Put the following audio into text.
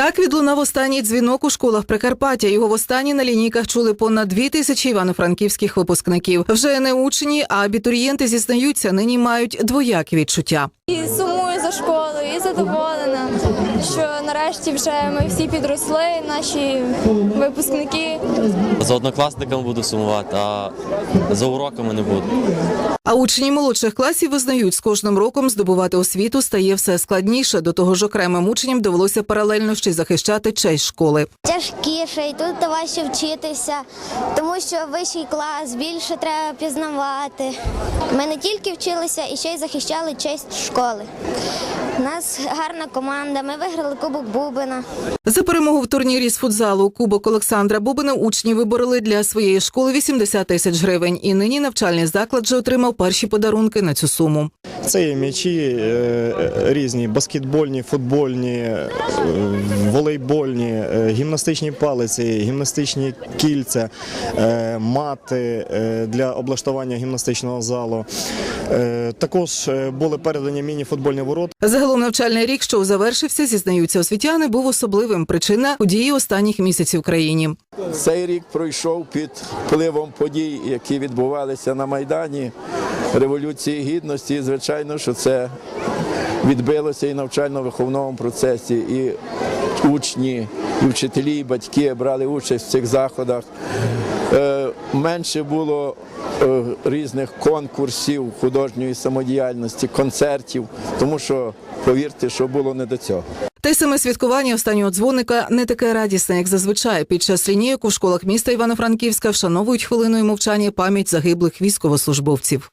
Так відлунав останній дзвінок у школах Прикарпаття. Його востаннє на лінійках чули понад дві тисячі івано-франківських випускників. Вже не учні, а абітурієнти зізнаються, нині мають двоякі відчуття. І сумую і задоволена, що нарешті вже ми всі підросли, наші випускники. За однокласниками буду сумувати, а за уроками не буду. А учні молодших класів визнають, з кожним роком здобувати освіту стає все складніше. До того ж, окремим учням довелося паралельно ще й захищати честь школи. тяжкіше, і тут важче вчитися, тому що вищий клас більше треба пізнавати. Ми не тільки вчилися, і ще й захищали честь школи. У нас гарна команда. Ми виграли Кубок Бубина. За перемогу в турнірі з футзалу Кубок Олександра Бубина учні вибороли для своєї школи 80 тисяч гривень. І нині навчальний заклад вже отримав перші подарунки на цю суму. Це є м'ячі е, е, різні: баскетбольні, футбольні, е, волейбольні, гімнастичні палиці, гімнастичні кільця, мати для облаштування гімнастичного залу. Також були передані міні-футбольні ворота. Загалом навчальний рік, що завершився, зізнаються освітяни, був особливим. Причина події останніх місяців в країні. Цей рік пройшов під впливом подій, які відбувалися на Майдані, Революції Гідності. І, звичайно, що це відбилося і навчально-виховному процесі, і учні, і вчителі, і батьки брали участь в цих заходах. Е, Менше було е, різних конкурсів художньої самодіяльності, концертів, тому що повірте, що було не до цього. Те саме святкування останнього дзвоника не таке радісне, як зазвичай. Під час лінійок у школах міста Івано-Франківська вшановують хвилиною мовчання пам'ять загиблих військовослужбовців.